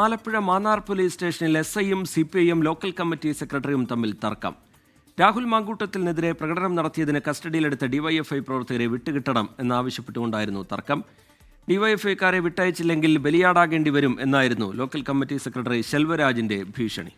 Alappuzha Mannar police സ്റ്റേഷനിൽ S ഐയും C P ഐയും ലോക്കൽ കമ്മിറ്റി സെക്രട്ടറിയും തമ്മിൽ തർക്കം. രാഹുൽ മാങ്കൂട്ടത്തിനെതിരെ പ്രകടനം നടത്തിയതിന് കസ്റ്റഡിയിലെടുത്ത ഡിവൈഎഫ്ഐ പ്രവർത്തകരെ വിട്ടുകിട്ടണം എന്നാവശ്യപ്പെട്ടുകൊണ്ടായിരുന്നു തർക്കം. ഡിവൈഎഫ്ഐക്കാരെ വിട്ടയച്ചില്ലെങ്കിൽ ബലിയാടാകേണ്ടി വരും എന്നായിരുന്നു ലോക്കൽ കമ്മിറ്റി സെക്രട്ടറി ശെൽവരാജിന്റെ ഭീഷണി.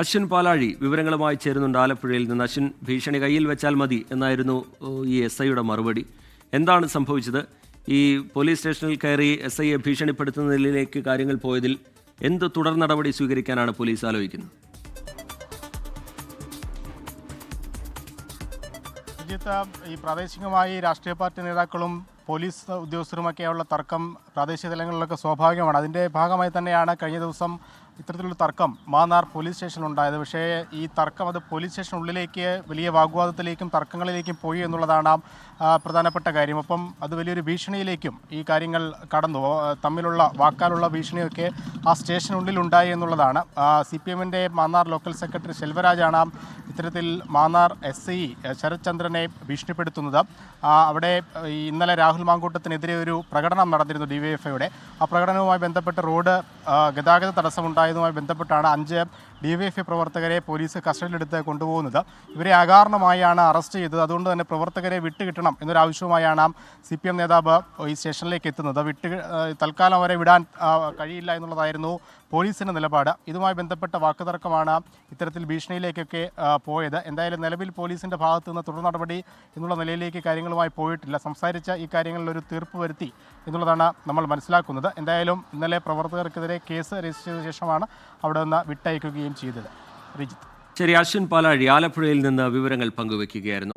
അശ്വിൻ പാലാഴി വിവരങ്ങളുമായി ചേരുന്നുണ്ട്. ആലപ്പുഴയിൽ നിന്ന് അശ്വിൻ ഭീഷണി കയ്യിൽ വെച്ചാൽ മതി എന്നായിരുന്നു ഈ എസ് ഐയുടെ മറുപടി. എന്താണ് സംഭവിച്ചത്? ഈ പോലീസ് സ്റ്റേഷനിൽ കയറി എസ് ഐയെ ഭീഷണിപ്പെടുത്തുന്നതിലേക്ക് കാര്യങ്ങൾ പോയതിൽ എന്ത് തുടർ നടപടി സ്വീകരിക്കാനാണ് പോലീസ് ആലോചിക്കുന്നത്? ഈ പ്രാദേശികമായി രാഷ്ട്രീയ പാർട്ടി നേതാക്കളും പോലീസ് ഉദ്യോഗസ്ഥരുമൊക്കെയുള്ള തർക്കം പ്രാദേശിക തലങ്ങളിലൊക്കെ സ്വാഭാവികമാണ്. അതിന്റെ ഭാഗമായി തന്നെയാണ് കഴിഞ്ഞ ദിവസം ഇത്തരത്തിലുള്ള തർക്കം മാന്നാർ പോലീസ് സ്റ്റേഷനിലുണ്ടായത് പക്ഷേ ഈ തർക്കം അത് പോലീസ് സ്റ്റേഷനുള്ളിലേക്ക് വലിയ വാഗ്വാദത്തിലേക്കും തർക്കങ്ങളിലേക്കും പോയി എന്നുള്ളതാണ് പ്രധാനപ്പെട്ട കാര്യം. അപ്പം അത് വലിയൊരു ഭീഷണിയിലേക്കും ഈ കാര്യങ്ങൾ കടന്നു. തമ്മിലുള്ള വാക്കാലുള്ള ഭീഷണിയൊക്കെ ആ സ്റ്റേഷനുള്ളിലുണ്ടായി എന്നുള്ളതാണ്. സി പി എമ്മിന്റെ മാന്നാർ ലോക്കൽ സെക്രട്ടറി ശെൽവരാജാണ് ഇത്തരത്തിൽ മാന്നാർ എസ് ഐ ശരത്ചന്ദ്രനെ ഭീഷണിപ്പെടുത്തുന്നത്. അവിടെ ഇന്നലെ രാഹുൽ മാങ്കൂട്ടത്തിനെതിരെ ഒരു പ്രകടനം നടന്നിരുന്നു ഡി വൈ എഫ് ഐയുടെ ആ പ്രകടനവുമായി ബന്ധപ്പെട്ട് റോഡ് ഗതാഗത തടസ്സമുണ്ടായതുമായി ബന്ധപ്പെട്ടാണ് അഞ്ച് ഡി വൈ എഫ് ഐ പ്രവർത്തകരെ പോലീസ് കസ്റ്റഡിയിലെടുത്ത് കൊണ്ടുപോകുന്നത്. ഇവരെ അകാരണമായാണ് അറസ്റ്റ് ചെയ്തത്. അതുകൊണ്ട് തന്നെ പ്രവർത്തകരെ വിട്ടുകിട്ടണം എന്നൊരാവശ്യവുമായാണ് സി പി എം നേതാവ് ഈ സ്റ്റേഷനിലേക്ക് എത്തുന്നത്. വിട്ട് തൽക്കാലം അവരെ വിടാൻ കഴിയില്ല എന്നുള്ളതായിരുന്നു പോലീസിന്റെ നിലപാട്. ഇതുമായി ബന്ധപ്പെട്ട വാക്കുതർക്കമാണ് ഇത്തരത്തിൽ ഭീഷണിയിലേക്കൊക്കെ പോയത്. എന്തായാലും നിലവിൽ പോലീസിന്റെ ഭാഗത്തു നിന്ന് തുടർ നടപടി എന്നുള്ള നിലയിലേക്ക് കാര്യങ്ങളുമായി പോയിട്ടില്ല. സംസാരിച്ച ഈ കാര്യങ്ങളിൽ ഒരു തീർപ്പ് വരുത്തി എന്നുള്ളതാണ് നമ്മൾ മനസ്സിലാക്കുന്നത്. എന്തായാലും ഇന്നലെ പ്രവർത്തകർക്കെതിരെ കേസ് രജിസ്റ്റർ ചെയ്ത ശേഷമാണ് അവിടെ നിന്ന് വിട്ടയക്കുകയും ചെയ്തത്. ശരി അശ്വിൻ പാലാഴി ആലപ്പുഴയിൽ നിന്ന് വിവരങ്ങൾ പങ്കുവയ്ക്കുകയായിരുന്നു